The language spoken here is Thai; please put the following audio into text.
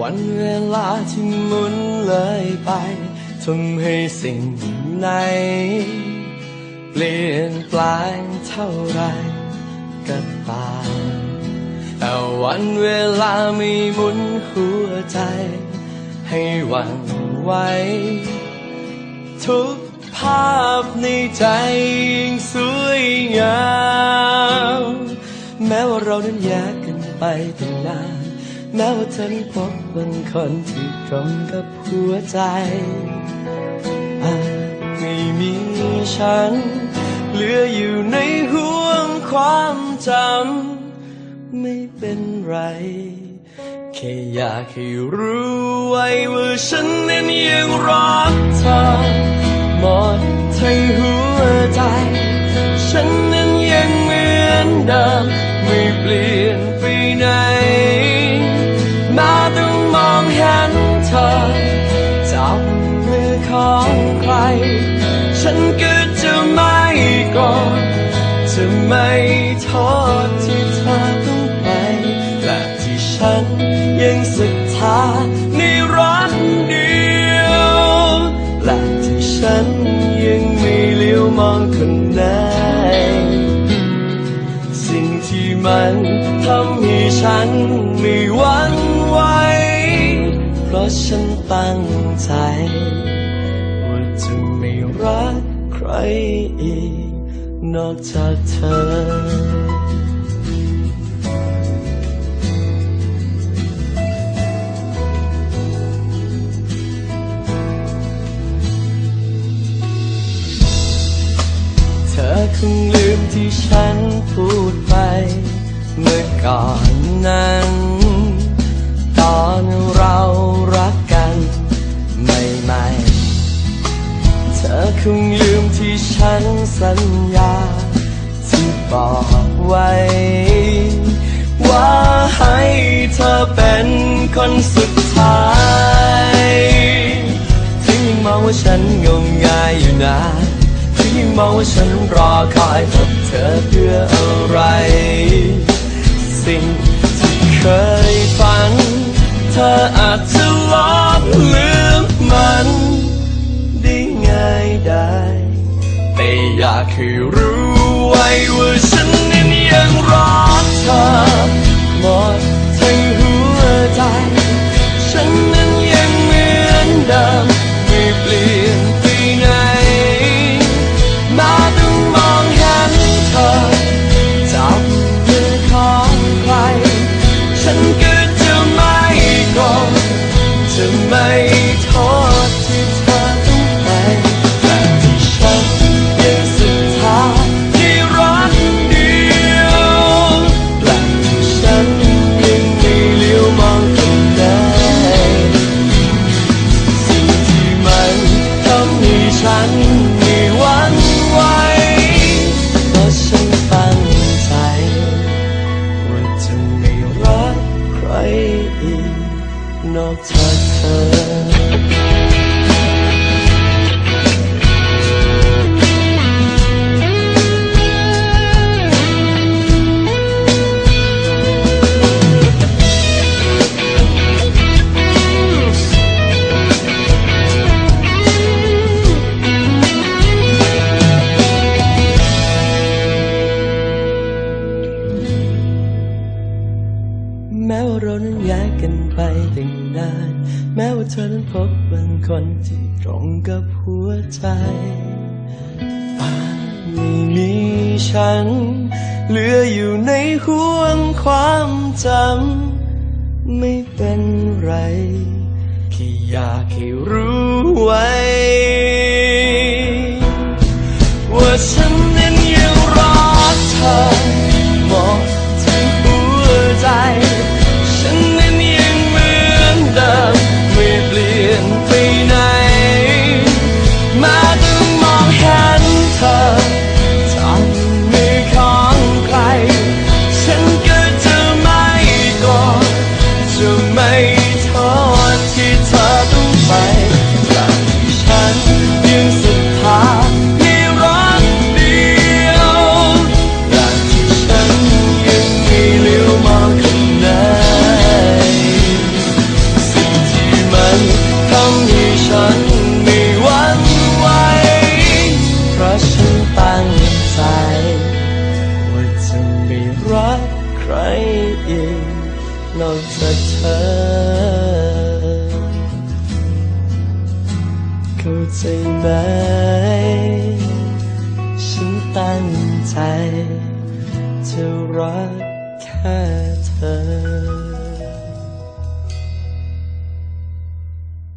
วันเวลาที่หมุนเลยไปทำให้สิ่งไหนเปลี่ยนแปลงเท่าไรก็ตามแต่วันเวลาไม่หมุนหัวใจ ให้หวั่นไหวทุกภาพในใจยังสวยงาม แม้ว่าเรานั้นแยกกันไปตั้งนาน แม้ว่าเธอนั้นพบบางคนที่ตรงกับหัวใจอาจไม่มีฉัน เหลืออยู่ในห่วงความจำไม่เป็นไรแค่อยากให้รู้ไว้ว่าฉันนั้นยังรักเธอหมดทั้งหัวใจ ของใคร ฉันก็จะไม่กรธจะไม่โทษที่เธอต้องไป และที่ฉันยังศรัทธาในรักเดียว และที่ฉันยังไม่เลี้ยวมองคนไหนสิ่งที่มันทำให้ฉันไม่หวั่นไหวเพราะฉันตั้งใจ รักใครอีก นอกจากเธอเธอคงลืมที่ฉันพูดไป เมื่อก่อนนั้น สัญญา ที่บอกไว้ ว่าให้เธอเป็นคนสุดท้าย ถึงยังมองว่าฉันงมงายอยู่นานถึงยังมองว่าฉันรอคอยพบเธอเพื่ออะไร สิ่งที่เคยฝัน เธออาจ ให้รู้ไว้ว่าฉันนั้นยังรักเธอหมดทั้งหัวใจ ฉันนั้นยังเหมือนเดิมไม่เปลี่ยนไปไหน มาต้องมองเห็นเธอจับมือของใคร ฉันก็จะไม่โกรธจะไม่ เรานั้นแยกกันไปตั้งนาน แม้ว่าเธอนั้นพบบางคนที่ตรงกับหัวใจอาจไม่มีฉัน เหลืออยู่ในห่วงความจำ ไม่เป็นไร แค่อยากให้รู้ไว้ ใครอีกนอกจากเธอ เข้าใจไหม ฉันตั้งใจ จะรักแค่เธอ